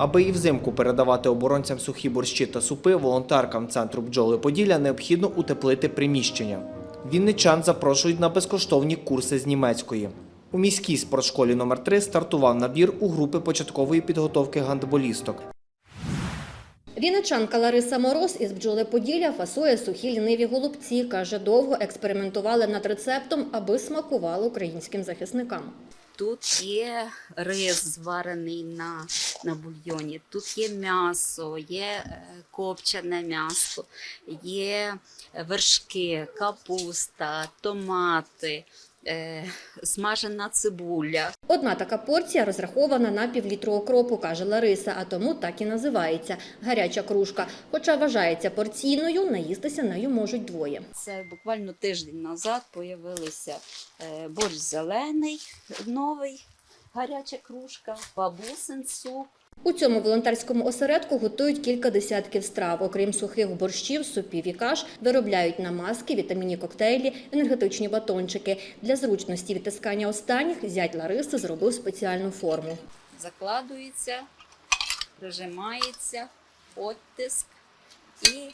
Аби і взимку передавати оборонцям сухі борщі та супи, волонтеркам центру бджоли Поділля необхідно утеплити приміщення. Вінничан запрошують на безкоштовні курси з німецької. У міській спортшколі номер 3 стартував набір у групи початкової підготовки гандболісток. Вінничанка Лариса Мороз із бджоли Поділля фасує сухі ліниві голубці. Каже, довго експериментували над рецептом, аби смакувало українським захисникам. Тут є рис зварений на, на бульйоні, тут є м'ясо, є е, копчене м'ясо, є вершки, капуста, томати, смажена цибуля. Одна така порція розрахована на півлітру окропу, каже Лариса, а тому так і називається гаряча кружка. Хоча вважається порційною, наїстися нею можуть двоє. Це буквально тиждень назад появилися е, борщ зелений, новий, гаряча кружка, бабусин суп. У цьому волонтерському осередку готують кілька десятків страв. Окрім сухих борщів, супів і каш, виробляють намазки, вітамінні коктейлі, енергетичні батончики. Для зручності відтискання останніх зять Лариси зробив спеціальну форму. закладується, прижимається, оттиск і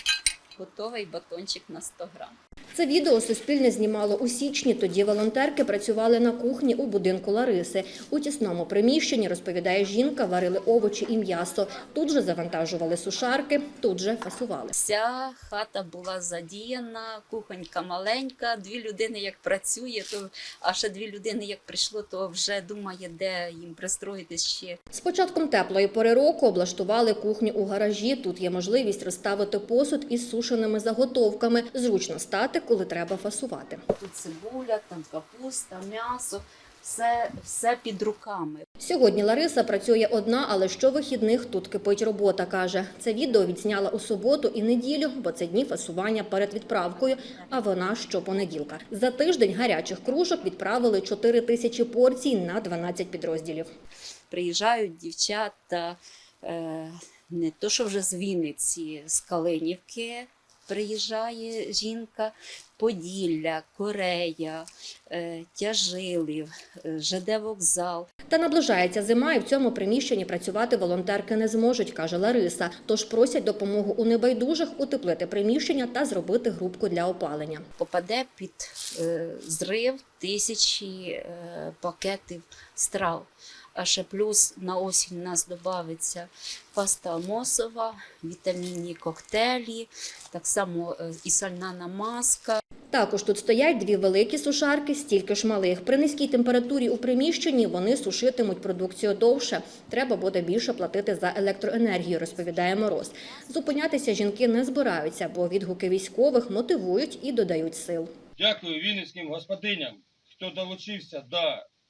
готовий батончик на 100 грам. Це відео Суспільне знімало у січні. Тоді волонтерки працювали на кухні у будинку Лариси. У тісному приміщенні, розповідає жінка, варили овочі і м'ясо. Тут же завантажували сушарки, тут же фасували. Вся хата була задіяна, кухонька маленька, дві людини як працює, то а ще дві людини як прийшло, то вже думає, де їм пристроїтись ще. З початком теплої пори року облаштували кухню у гаражі. Тут є можливість розставити посуд із сушеними заготовками. Зручно стати, коли треба фасувати. Тут цибуля, там капуста, м'ясо, все, все під руками. Сьогодні Лариса працює одна, але щовихідних тут кипить робота, каже. Це відео відзняла у суботу і неділю, бо це дні фасування перед відправкою, а вона щопонеділка. За тиждень гарячих кружок відправили 4 тисячі порцій на 12 підрозділів. Приїжджають дівчата е, не то, що вже з Вінниці, з Калинівки приїжджає жінка, Поділля, Корея, е, Тяжилів, е, ЖД вокзал. Та наближається зима, і в цьому приміщенні працювати волонтерки не зможуть, каже Лариса. Тож просять допомогу у небайдужих утеплити приміщення та зробити грубку для опалення. Попаде під е, зрив тисячі пакетів страв. А ще плюс на осінь у нас додається паста мосова, вітамінні коктейлі, так само е, і сальна намазка. Також тут стоять дві великі сушарки, стільки ж малих. При низькій температурі у приміщенні вони сушитимуть продукцію довше. Треба буде більше платити за електроенергію, розповідає Мороз. Зупинятися жінки не збираються, бо відгуки військових мотивують і додають сил. Дякую вінницьким господиням, хто долучився до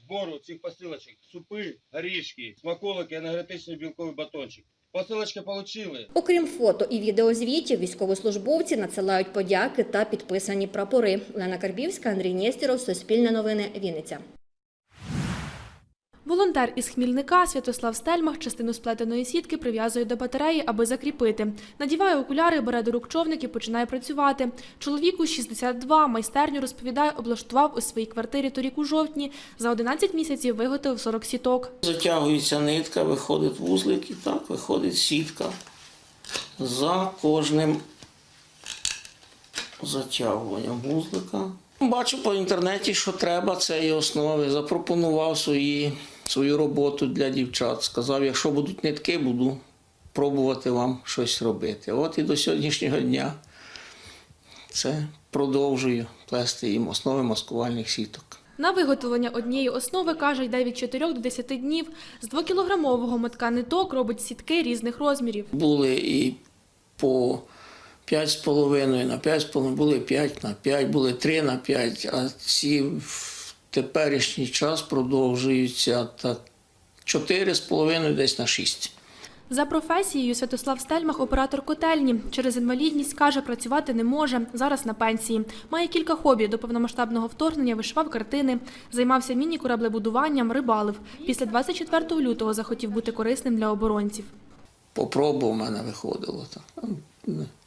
збору цих посилочок. Супи, горішки, смаколики, енергетичний білковий батончик. Посилочки отримали. Окрім фото і відеозвітів, військовослужбовці надсилають подяки та підписані прапори. Лена Карбівська, Андрій Нєстіров, Суспільне новини, Вінниця. Волонтер із Хмільника Святослав Стельмах частину сплетеної сітки прив'язує до батареї, аби закріпити. Надіває окуляри, бере до рук човник і починає працювати. Чоловіку 62, майстерню розповідає, облаштував у своїй квартирі торік у жовтні. За 11 місяців виготовив 40 сіток. Затягується нитка, виходить вузлик і так виходить сітка за кожним затягуванням вузлика. Бачу по інтернеті, що треба цієї основи. Запропонував свої, свою роботу для дівчат. Сказав, якщо будуть нитки, буду пробувати вам щось робити. От і до сьогоднішнього дня це продовжую плести їм основи маскувальних сіток. На виготовлення однієї основи, каже, йде від 4 до 10 днів. З 2-кілограмового мотка ниток робить сітки різних розмірів. Були і по 5,5 на 5,5, були 5 на 5, були 3 на 5, а ці теперішній час продовжуються так 4,5 десь на 6. За професією Святослав Стельмах оператор котельні. Через інвалідність каже, працювати не може. Зараз на пенсії. Має кілька хобі. До повномасштабного вторгнення вишивав картини, займався міні-кораблебудуванням, рибалив. Після 24 лютого захотів бути корисним для оборонців. Попробував, мене виходило. Так.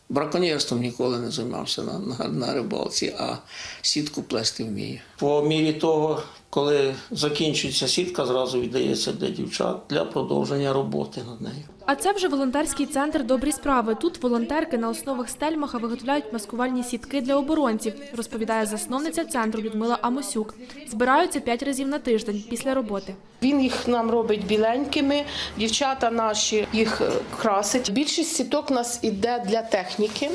Браконьєрством ніколи не займався на, на, на рибалці, а сітку плести вмію. По мірі того, коли закінчується сітка, зразу віддається для дівчат для продовження роботи над нею. А це вже волонтерський центр Добрі справи. Тут волонтерки на основах стельмаха виготовляють маскувальні сітки для оборонців, розповідає засновниця центру Людмила Амосюк. Збираються п'ять разів на тиждень після роботи. Він їх нам робить біленькими, дівчата наші їх е, красять. Більшість сіток у нас іде для техніки,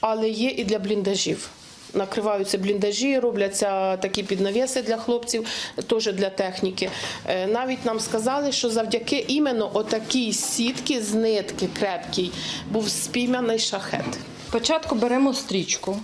але є і для бліндажів. Накриваються бліндажі, робляться такі піднавіси для хлопців, теж для техніки. Е, Навіть нам сказали, що завдяки іменно отакій сітки з нитки крепкій був спійманий шахет. Спочатку беремо стрічку,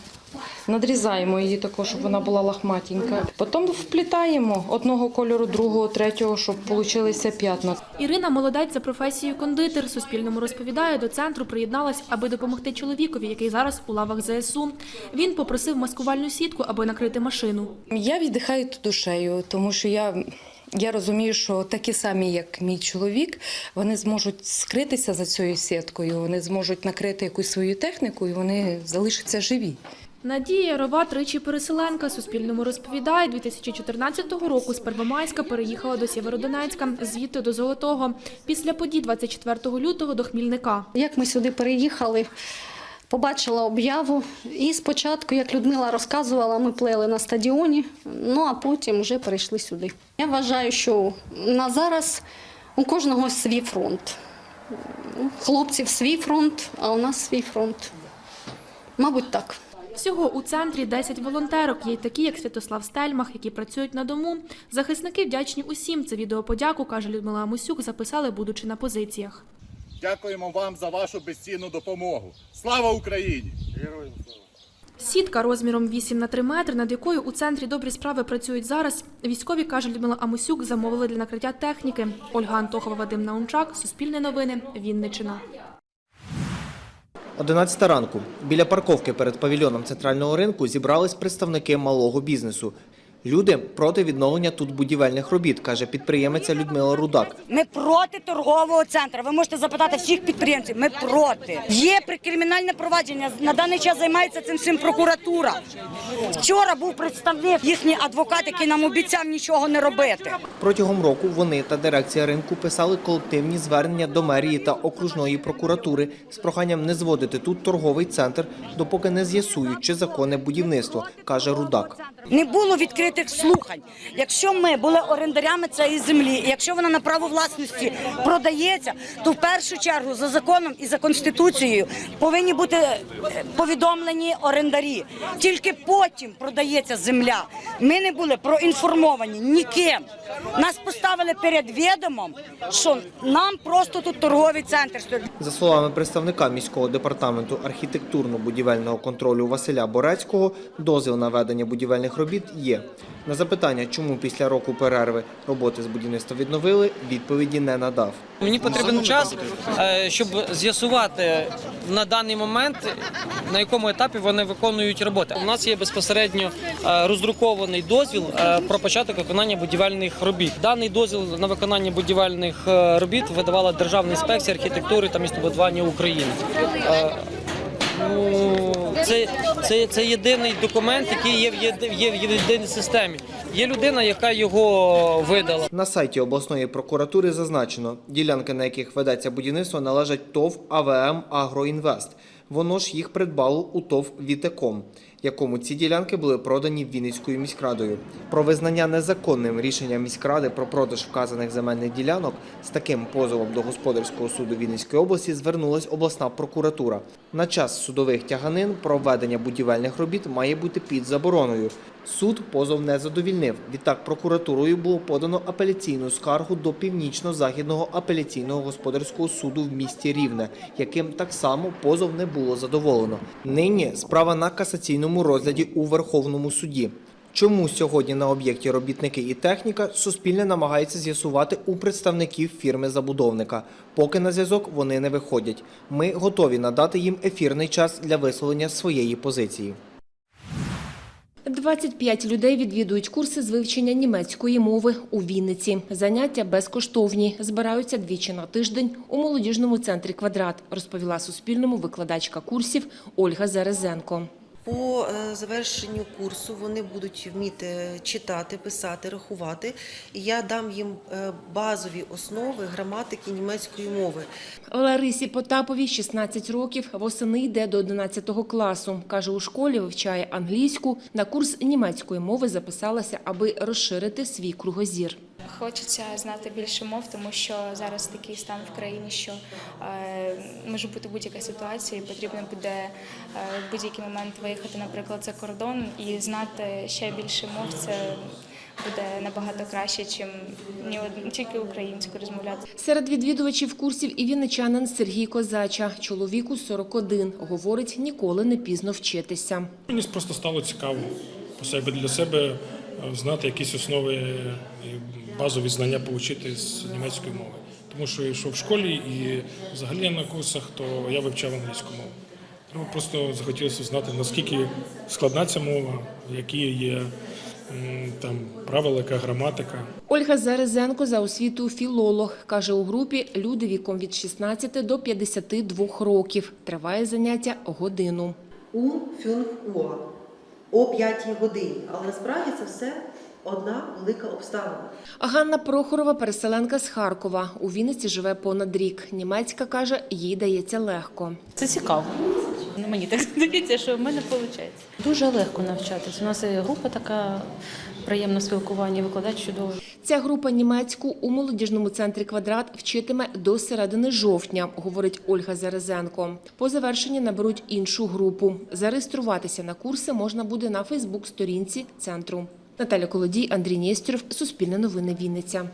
надрізаємо її також, щоб вона була лахматенька. Потім вплітаємо одного кольору, другого, третього, щоб получилися п'ятна. Ірина молодець за професією кондитер. Суспільному розповідає, до центру приєдналась, аби допомогти чоловікові, який зараз у лавах ЗСУ. Він попросив маскувальну сітку, аби накрити машину. Я віддихаю тут душею, тому що я. Я розумію, що такі самі, як мій чоловік, вони зможуть скритися за цією сіткою, вони зможуть накрити якусь свою техніку і вони залишаться живі. Надія Ярова, тричі переселенка, Суспільному розповідає, 2014 року з Первомайська переїхала до Сєвєродонецька, звідти до Золотого. Після подій 24 лютого до Хмільника. Як ми сюди переїхали, побачила об'яву. І спочатку, як Людмила розказувала, ми плели на стадіоні, ну а потім вже перейшли сюди. Я вважаю, що на зараз у кожного свій фронт. Хлопців свій фронт, а у нас свій фронт. Мабуть, так. Всього у центрі 10 волонтерок. Є й такі, як Святослав Стельмах, які працюють на дому. Захисники вдячні усім. Це відеоподяку, каже Людмила Мусюк, записали, будучи на позиціях. Дякуємо вам за вашу безцінну допомогу. Слава Україні! Сітка розміром 8 на 3 метри, над якою у центрі добрі справи працюють зараз. Військові, каже Людмила Амусюк, замовили для накриття техніки. Ольга Антохова, Вадим Наумчак, Суспільне новини, Вінниччина. 11 ранку. Біля парковки перед павільйоном центрального ринку зібрались представники малого бізнесу. Люди проти відновлення тут будівельних робіт, каже підприємиця Людмила Рудак. Ми проти торгового центру. Ви можете запитати всіх підприємців. Ми проти. Є кримінальне провадження. На даний час займається цим всім прокуратура. Вчора був представник їхній адвокат, який нам обіцяв нічого не робити. Протягом року вони та дирекція ринку писали колективні звернення до мерії та окружної прокуратури з проханням не зводити тут торговий центр, допоки не з'ясують, чи законне будівництво, каже Рудак. Не було відкритих слухань. Якщо ми були орендарями цієї землі, якщо вона на право власності продається, то в першу чергу за законом і за конституцією повинні бути е, повідомлені орендарі. Тільки потім продається земля. Ми не були проінформовані ніким. Нас поставили перед відомом, що нам просто тут торговий центр. За словами представника міського департаменту архітектурно-будівельного контролю Василя Борецького, дозвіл на ведення будівельних робіт є. На запитання, чому після року перерви роботи з будівництва відновили, відповіді не надав. Мені потрібен час, е, щоб з'ясувати на даний момент, на якому етапі вони виконують роботи. У нас є безпосередньо е, роздрукований дозвіл е, про початок виконання будівельних робіт. Даний дозвіл на виконання будівельних робіт видавала Державна інспекція архітектури та містобудування України. Ну, це, це, це єдиний документ, який є в є в єдиній системі. Є людина, яка його видала. На сайті обласної прокуратури зазначено, ділянки, на яких ведеться будівництво, належать ТОВ АВМ Агроінвест. Воно ж їх придбало у ТОВ Вітеком, якому ці ділянки були продані Вінницькою міськрадою. Про визнання незаконним рішення міськради про продаж вказаних земельних ділянок з таким позовом до господарського суду Вінницької області звернулась обласна прокуратура. На час судових тяганин проведення будівельних робіт має бути під забороною. Суд позов не задовільнив. Відтак прокуратурою було подано апеляційну скаргу до північно-західного апеляційного господарського суду в місті Рівне, яким так само позов не було задоволено. Нині справа на касаційному розгляді у Верховному суді. Чому сьогодні на об'єкті робітники і техніка Суспільне намагається з'ясувати у представників фірми-забудовника. Поки на зв'язок вони не виходять. Ми готові надати їм ефірний час для висловлення своєї позиції. 25 людей відвідують курси з вивчення німецької мови у Вінниці. Заняття безкоштовні. Збираються двічі на тиждень у молодіжному центрі «Квадрат», розповіла Суспільному викладачка курсів Ольга Зарезенко. По е, завершенню курсу вони будуть вміти читати, писати, рахувати. І я дам їм е, базові основи граматики німецької мови. Ларисі Потапові 16 років. Восени йде до 11 класу. Каже, у школі вивчає англійську. На курс німецької мови записалася, аби розширити свій кругозір. Хочеться знати більше мов, тому що зараз такий стан в країні, що е, може бути будь-яка ситуація, і потрібно буде е, в будь-який момент виїхати, наприклад, за кордон і знати ще більше мов. Це буде набагато краще, чим ні тільки українською розмовляти. Серед відвідувачів курсів і вінничанин Сергій Козача. Чоловіку 41. Говорить, ніколи не пізно вчитися. Мені просто стало цікаво по себе для себе е, знати якісь основи базові знання отримати з німецької мови. Тому що я йшов в школі і взагалі на курсах, то я вивчав англійську мову. Тому просто захотілося знати, наскільки складна ця мова, які є там правила, яка граматика. Ольга Зарезенко за освітою філолог. Каже, у групі люди віком від 16 до 52 років. Триває заняття годину. У фюнф уа о 5 годині. Але насправді це все одна велика обставина. А Ганна Прохорова – переселенка з Харкова. У Вінниці живе понад рік. Німецька, каже, їй дається легко. Це цікаво. Ну, Мені так здається, що в мене виходить. Дуже легко навчатися. У нас група така приємне спілкування, викладач чудовий. Ця група німецьку у молодіжному центрі «Квадрат» вчитиме до середини жовтня, говорить Ольга Зарезенко. По завершенні наберуть іншу групу. Зареєструватися на курси можна буде на Фейсбук-сторінці центру. Наталя Колодій, Андрій Нєстюров, Суспільне новини Вінниця.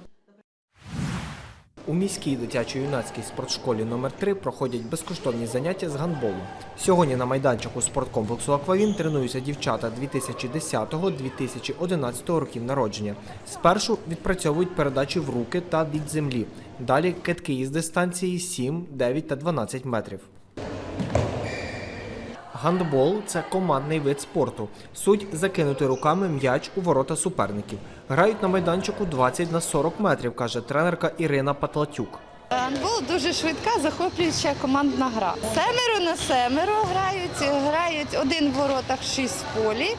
У міській дитячо-юнацькій спортшколі номер 3 проходять безкоштовні заняття з гандболу. Сьогодні на майданчику спорткомплексу Аквавін тренуються дівчата 2010-2011 років народження. Спершу відпрацьовують передачі в руки та від землі. Далі китки із дистанції 7, 9 та 12 метрів. Гандбол це командний вид спорту. Суть закинути руками м'яч у ворота суперників. Грають на майданчику 20 на 40 метрів, каже тренерка Ірина Патлатюк. Гандбол дуже швидка, захоплююча командна гра. Семеро на семеро грають, грають один в воротах, шість в полі.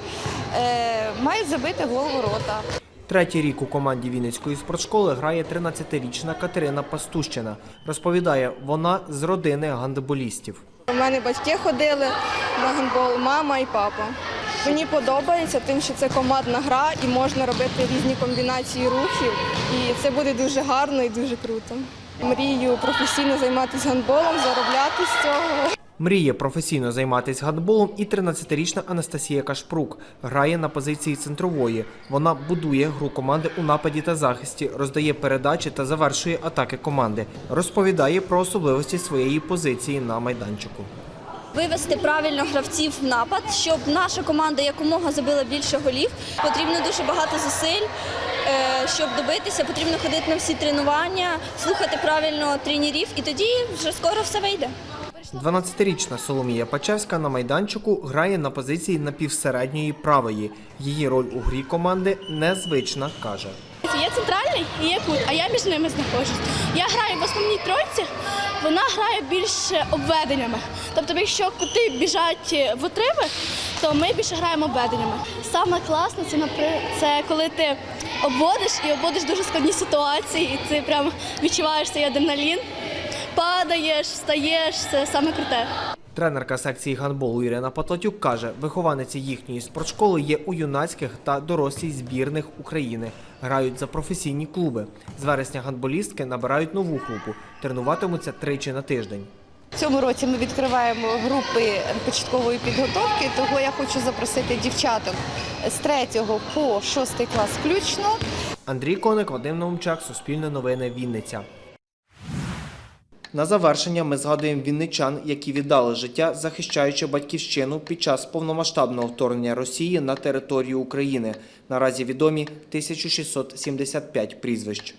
Е, мають забити гол ворота. Третій рік у команді Вінницької спортшколи грає 13-річна Катерина Пастущина. Розповідає, вона з родини гандболістів. У мене батьки ходили на гандбол, мама і папа. Мені подобається тим, що це командна гра і можна робити різні комбінації рухів. І це буде дуже гарно і дуже круто. Мрію професійно займатися гандболом, заробляти з цього. Мріє професійно займатися гандболом і 13-річна Анастасія Кашпрук. Грає на позиції центрової. Вона будує гру команди у нападі та захисті, роздає передачі та завершує атаки команди. Розповідає про особливості своєї позиції на майданчику. Вивести правильно гравців в напад, щоб наша команда якомога забила більше голів. Потрібно дуже багато зусиль. Е, Щоб добитися, потрібно ходити на всі тренування, слухати правильно тренерів, і тоді вже скоро все вийде. 12-річна Соломія Пачевська на майданчику грає на позиції напівсередньої правої. Її роль у грі команди незвична, каже. Є центральний і є кут, а я між ними знаходжусь. Я граю в основній тройці, вона грає більше обведеннями. Тобто, якщо кути біжать в отриви, то ми більше граємо обведеннями. Саме класне це це коли ти обводиш і обводиш дуже складні ситуації, і ти прям відчуваєш цей адреналін, падаєш, встаєш, це саме круте. Тренерка секції гандболу Ірина Патлатюк каже, вихованиці їхньої спортшколи є у юнацьких та дорослій збірних України. Грають за професійні клуби. З вересня гандболістки набирають нову групу. Тренуватимуться тричі на тиждень. В цьому році ми відкриваємо групи початкової підготовки, того я хочу запросити дівчаток з 3 по 6 клас включно. Андрій Коник, Вадим Наумчак, Суспільне новини, Вінниця. На завершення ми згадуємо вінничан, які віддали життя, захищаючи батьківщину під час повномасштабного вторгнення Росії на територію України. Наразі відомі 1675 прізвищ.